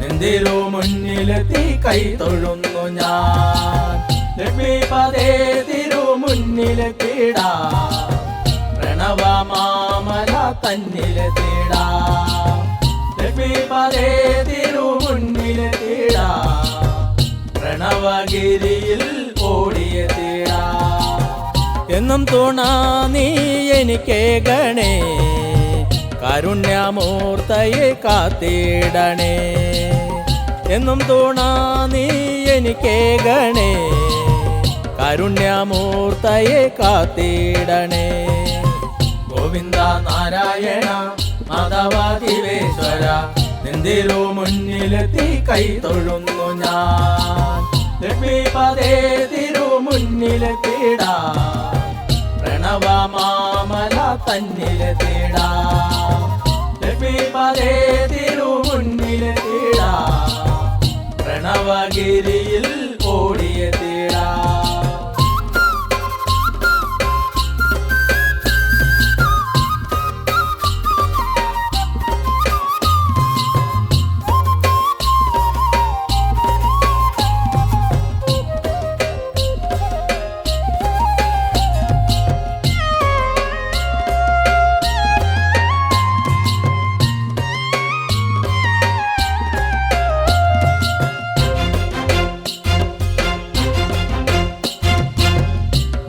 നിന്തിരു മുന്നിലെത്തി കൈ തൊഴുന്നു ഞാൻ. ലക്ഷ്മിപദേ തിരു മുന്നിലെത്തിടാ. പ്രണവമാമല തന്നിലെത്തിടാ ലക്ഷ്മിപദേ തിരു മുന്നിലെത്തിടാ. പ്രണവഗിരിയിൽ ഓടിയെത്തിടാ. എന്നും തുണ നീ എനിക്കേ ഗണേ. കാരുണ്യമൂർത്തയെ കാത്തിടണേ. എന്നും തോണാ നീ എനിക്കേ ഗണേ കാരുണ്യമൂർത്തയെ കാത്തിടണേ. ഗോവിന്ദ നാരായണ മാധവാദിവേശ്വര നിന്തിരു മുന്നിലെത്തി കൈ തൊഴുന്നു ഞാൻ. ലക്ഷ്മിപദേ തിരു മുന്നിലെത്തിടാ. പ്രണവമാമല തന്നിലെത്തിടാ ലക്ഷ്മിപദേ തിരു മുന്നിലെത്തിടാ പ്രണവഗിരിയിൽ ഓടിയെത്തിടാ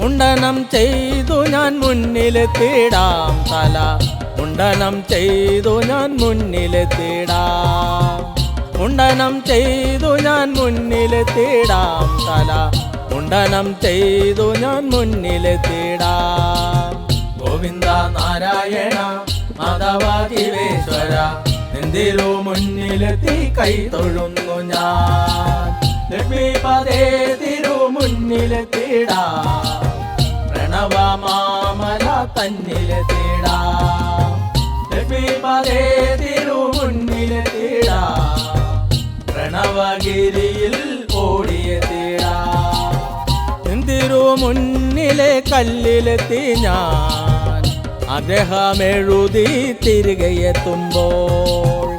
മുണ്ടനം ചെയ്തു ഞാൻ മുന്നിലെത്തിടാം തല. മുണ്ടനം ചെയ്തു ഞാൻ മുന്നിലെത്തിടാം മുണ്ടനം ചെയ്തു ഞാൻ മുന്നിലെത്തിടാം തല. മുണ്ടനം ചെയ്തു ഞാൻ മുന്നിലെത്തിടാം ഗോവിന്ദ നാരായണ മാധവാദിവേശ്വര നിന്തിരു മുന്നിലെത്തി കൈ തൊഴുന്നു ഞാൻ. ലക്ഷ്മിപദേ തിരു മുന്നിലെത്തിടാ പ്രണവമാമല തന്നിലെത്തിടാ ലക്ഷ്മിപദേ തിരു മുന്നിലെത്തിടാ പ്രണവഗിരിയിൽ ഓടിയ തേടാ. തിരു മുന്നിലെ കല്ലിലെത്തി ഞാൻ ആഗ്രഹമെഴുതി തിരികെ എത്തുമ്പോൾ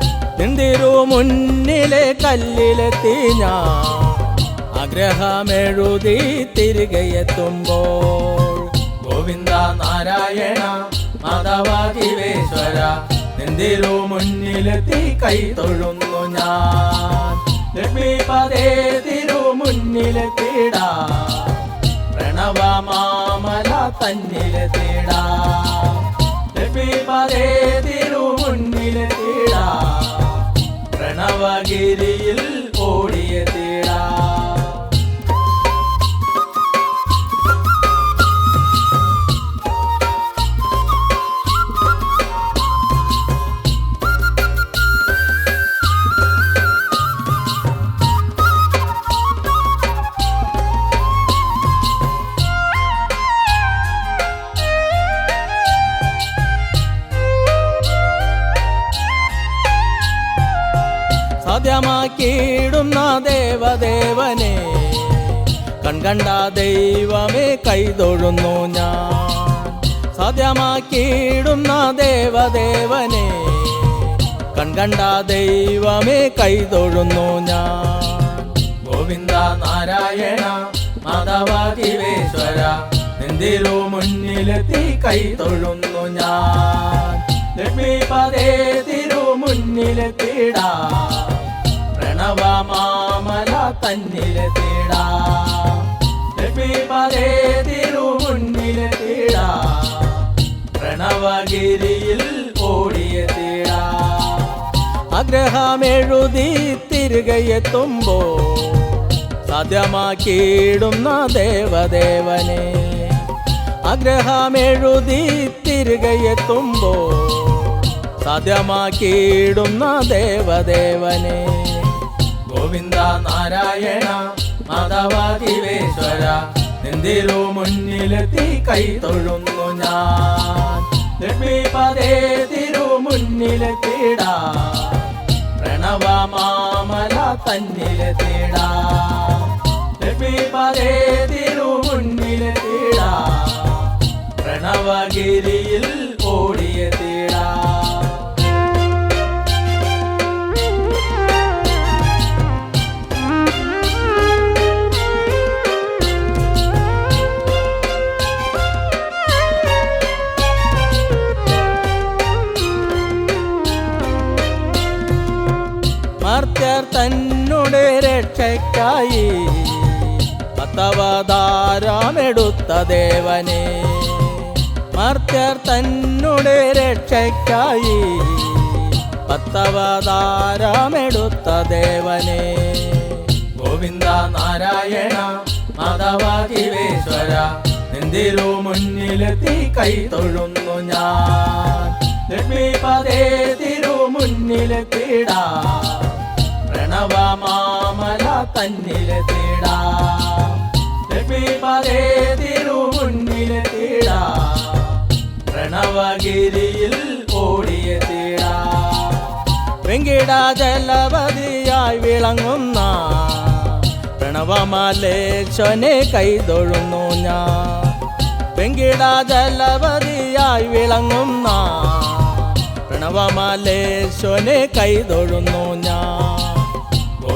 എന്തിരു മുന്നിലെ കല്ലിലെത്തി ഞാൻ ആഗ്രഹമെഴുതി തിരികെ എത്തുമ്പോൾ ഗോവിന്ദ നാരായണ മാധവാധിവേശ്വര നിന്തിരു മുന്നിലെത്തി കൈ തൊഴുന്നു ഞാൻ. ലക്ഷ്മിപദേ തിരു മുന്നിലെത്തിടാ പ്രണവമാമല തന്നിലെത്തിടാ. ലക്ഷ്മിപദേ തിരു മുന്നിലെത്തിടാ പ്രണവഗിരിയിൽ സാധ്യമാക്കിയിടുന്ന ദേവദേവനെ കൺകണ്ട ദൈവമേ കൈതൊഴുന്നു ഞാൻ. സാധ്യമാക്കിയിടുന്ന ദേവദേവനെ കൺകണ്ട ദൈവമേ കൈതൊഴുന്നു ഞാൻ. ഗോവിന്ദ നാരായണ മാധവാദിവേശ്വര നിന്തിരു മുന്നിലെത്തി കൈതൊഴുന്നു ഞാൻ. ഞാൻ ലക്ഷ്മിപദേ തിരു മുന്നിലെത്തിടാ. പ്രണവമാമല തേടാ. ലക്ഷ്മിപദേ തിരു തേടാ. പ്രണവഗിരിയിൽ ഓടിയെത്തിടാ ആഗ്രഹമെഴുതി തിരികെ എത്തുമ്പോൾ സാധ്യമാക്കിയിടുന്ന ദേവദേവനെ. ആഗ്രഹമെഴുതി തിരികെ എത്തുമ്പോൾ സാധ്യമാക്കിയിടുന്ന ദേവദേവനെ. ഗോവിന്ദ നാരായണ മാധവാദിവേശ്വര നിന്തിരു മുന്നിലെത്തി കൈ തൊഴുന്നു ഞാൻ. ലക്ഷ്മിപദേ തിരു മുന്നിലെത്തിടാ പ്രണവ മാമല തന്നിലെത്തിടാ. ലക്ഷ്മിപദേ തിരു മുന്നിലെത്തിടാ പ്രണവഗിരിയിൽ രക്ഷയ്ക്കായി പത്തവതാരമെടുത്ത ദേവനെ മർത്യർ തന്നുടെ രക്ഷയ്ക്കായി. പത്തവതാരമെടുത്ത ദേവനെ ഗോവിന്ദ നാരായണ മാധവ നിന്തിരു മുന്നിലെത്തി കൈ തൊഴുന്നു ഞാൻ. ലക്ഷ്മിപദേ തിരു മുന്നിലെത്തിടാ. തന്നിലെത്തിടാ പ്രണവഗിരിയിൽ ജലപതിയായി വിളങ്ങുന്ന പ്രണവമാലേശ്വനെ കൈതൊഴുന്നു ഞാൻ. വെങ്കിട ജലപതിയായി വിളങ്ങുന്ന പ്രണവമാലേശ്വനെ കൈതൊഴുന്നു ഞാൻ.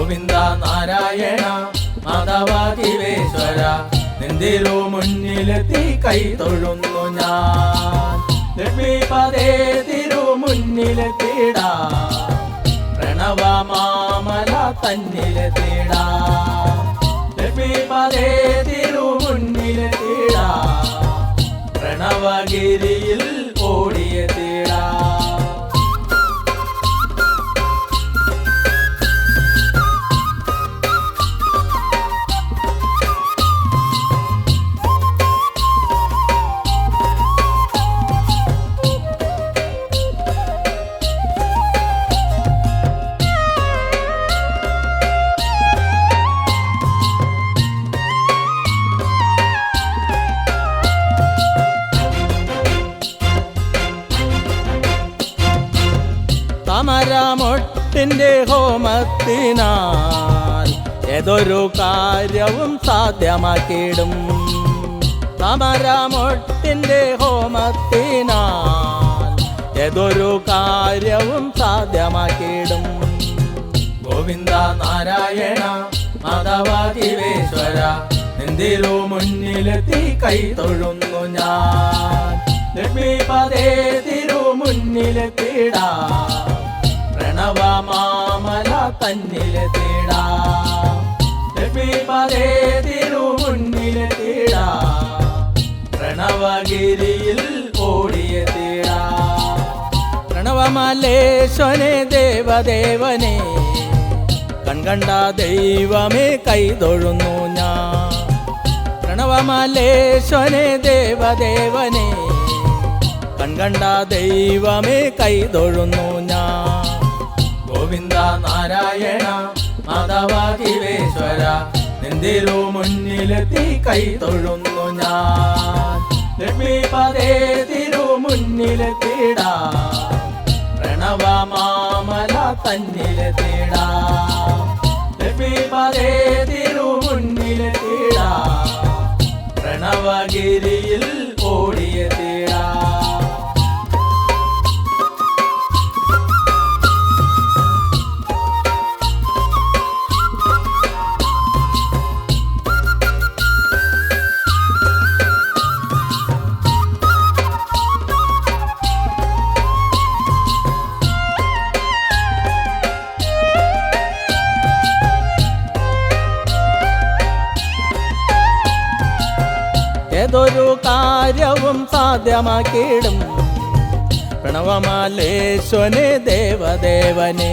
ഗോവിന്ദ നാരായണ മാധവ ശിവേശ്വര നിന്തിരു മുന്നിലെത്തി കൈ തൊഴുന്നു ഞാൻ. ലക്ഷ്മിപദേ തിരു മുന്നിലെത്തിടാ പ്രണവ മാമല തന്നിലെത്തിടാ. ലക്ഷ്മിപദേ തിരു മുന്നിലെത്തിടാ പ്രണവഗിരിയിൽ താമരമൊട്ടിന്റെ ഹോമത്തിനാൽ ഏതൊരു കാര്യവും സാധ്യമാക്കിയിടും. താമരമൊട്ടിന്റെ ഹോമത്തിനാൽ ഏതൊരു കാര്യവും സാധ്യമാക്കിയിടും. ഗോവിന്ദ നാരായണ മാധവാദിവേശ്വര നിന്തിരു മുന്നിലെത്തി കൈ തൊഴുന്നു ഞാൻ. ലക്ഷ്മിപദേ തിരു മുന്നിലെത്തിടാ. പ്രണവ മാമല തന്നിലെത്തിടാ ലക്ഷ്മിപദേ തിരു മുന്നിലെത്തിടാ പ്രണവഗിരിയിൽ ഓടിയെത്തിടാ പ്രണവമല്ലേശ്വനെ ദേവദേവനെ കൺകണ്ട ദൈവമേ കൈതൊഴുന്നു ഞാൻ. പ്രണവമലേശ്വനെ ദേവദേവനെ കൺകണ്ട ദൈവമേ കൈതൊഴുന്നു ഞാൻ. ഗോവിന്ദ നാരായണ മാധവ നിന്തിരോ നിന്തിരു മുന്നിലെത്തി കൈ തൊഴുന്നു ഞാൻ. ലക്ഷ്മിപദേ തിരു മുന്നിലെത്തിടാ പ്രണവ മാമല തന്നിലെത്തിടാ. ലക്ഷ്മിപദേ തിരു മുന്നിലെത്തിടാ പ്രണവഗിരിയിൽ കാര്യവും സാധ്യമാക്കിയിടും. പ്രണവമാലേശ്വനെ ദേവദേവനെ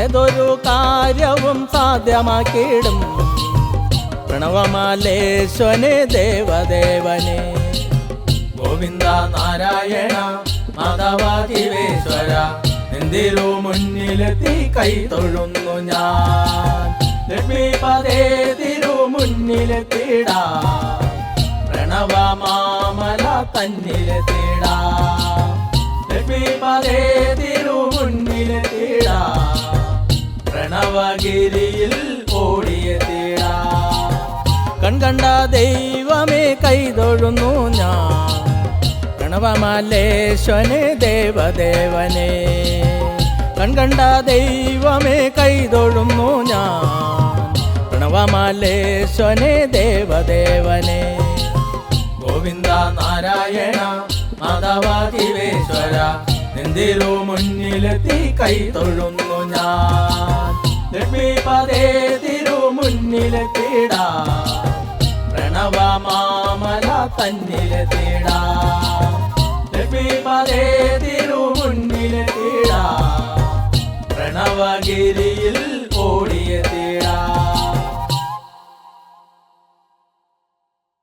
ഏതൊരു കാര്യവും സാധ്യമാക്കിയിടും. പ്രണവമാലേശ്വനെ ദേവദേവനെ ഗോവിന്ദ നാരായണ മാധവ ശിവേശ്വര എന്തിരു മുന്നിലെത്തി കൈ തൊഴുന്നു ഞാൻ. ലക്ഷ്മി പദേ തിരു മുന്നിലെത്തിടാ. പ്രണവ മാമല തന്നിലെത്തിടാ ലക്ഷ്മിപദേ തിരു തേടാ. പ്രണവഗിരിയിൽ തേടാ. കൺകണ്ട ദൈവമേ കൈതൊഴുന്നു ഞാൻ. പ്രണവമല്ലേശ്വനെ ദേവദേവനെ. കൺകണ്ട ദൈവമേ കൈതൊഴുന്നു ഞാൻ. പ്രണവമല്ലേശ്വനെ ദേവദേവനെ. ഗോവിന്ദ നാരായണ മാധവാതിവേശ്വര നിന്തിരു മുന്നിലെത്തി കൈ തൊഴുന്നു ഞാൻ. ലക്ഷ്മിപദേ തിരു മുന്നിലെത്തിടാ പ്രണവ പ്രണവമാമല തന്നിലെത്തിടാ ലക്ഷ്മിപദേ തിരു മുന്നിലെത്തിടാ പ്രണവഗിരിയിൽ